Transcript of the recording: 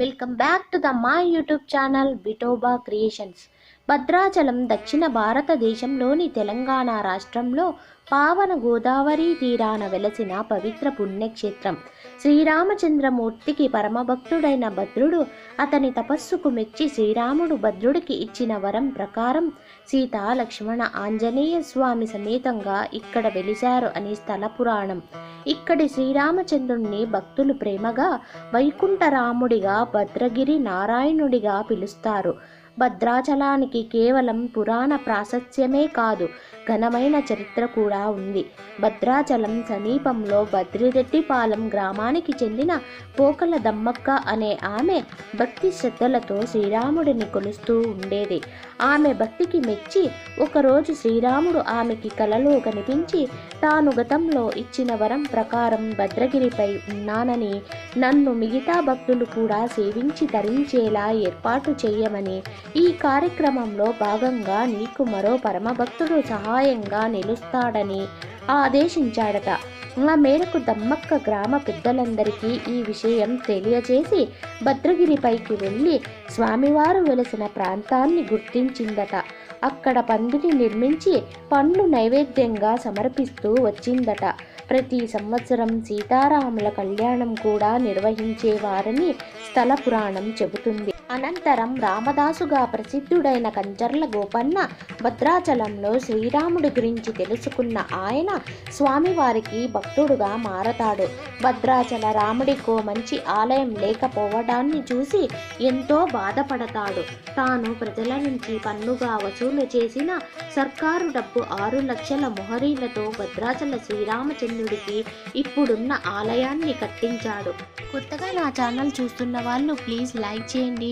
Welcome back to the my YouTube channel Bitoba creations. Bhadrachalam దక్షిణ భారతదేశంలోని తెలంగాణ రాష్ట్రంలో పావన గోదావరి తీరాన వెలసిన పవిత్ర పుణ్యక్షేత్రం. శ్రీరామచంద్రమూర్తికి పరమభక్తుడైన భద్రుడు అతని తపస్సుకు మెచ్చి శ్రీరాముడు భద్రుడికి ఇచ్చిన వరం ప్రకారం సీత లక్ష్మణ ఆంజనేయ స్వామి సమేతంగా ఇక్కడ వెలిశారు అని స్థల పురాణం. ఇక్కడి శ్రీరామచంద్రుణ్ణి భక్తులు ప్రేమగా వైకుంఠరాముడిగా భద్రగిరి నారాయణుడిగా పిలుస్తారు. భద్రాచలానికి కేవలం పురాణ ప్రాశస్త్యమే కాదు ఘనమైన చరిత్ర కూడా ఉంది. భద్రాచలం సమీపంలో బద్రిరెడ్డిపాలెం గ్రామానికి చెందిన పోకల దమ్మక్క అనే ఆమె భక్తి శ్రద్ధలతో శ్రీరాముడిని కొలుస్తూ ఉండేది. ఆమె భక్తికి మెచ్చి ఒకరోజు శ్రీరాముడు ఆమెకి కలలో కనిపించి తాను గతంలో ఇచ్చిన వరం ప్రకారం భద్రగిరిపై ఉన్నానని నన్ను మిగతా భక్తులు కూడా సేవించి ధరించేలా ఏర్పాటు చేయమని ఈ కార్యక్రమంలో భాగంగా నీకు మరో పరమభక్తుడు సహాయంగా నిలుస్తాడని ఆదేశించాడట. ఆ మేరకు దమ్మక్క గ్రామ పెద్దలందరికీ ఈ విషయం తెలియజేసి భద్రగిరిపైకి వెళ్ళి స్వామివారు వెలసిన ప్రాంతాన్ని గుర్తించిందట. అక్కడ పందిని నిర్మించి పండ్లు నైవేద్యంగా సమర్పిస్తూ వచ్చిందట. ప్రతి సంవత్సరం సీతారాముల కళ్యాణం కూడా నిర్వహించేవారని స్థల పురాణం చెబుతుంది. అనంతరం రామదాసుగా ప్రసిద్ధుడైన కంచర్ల గోపన్న భద్రాచలంలో శ్రీరాముడి గురించి తెలుసుకున్న ఆయన స్వామివారికి భక్తుడుగా మారతాడు. భద్రాచల రాముడికో మంచి ఆలయం లేకపోవడాన్ని చూసి ఎంతో బాధపడతాడు. తాను ప్రజల నుంచి పన్నుగా వసూలు చేసిన సర్కారు డబ్బు ఆరు లక్షల మొహరీలతో భద్రాచల శ్రీరామచంద్రుడికి ఇప్పుడున్న ఆలయాన్ని కట్టించాడు. కొత్తగా నా ఛానల్ చూస్తున్న వాళ్ళు ప్లీజ్ లైక్ చేయండి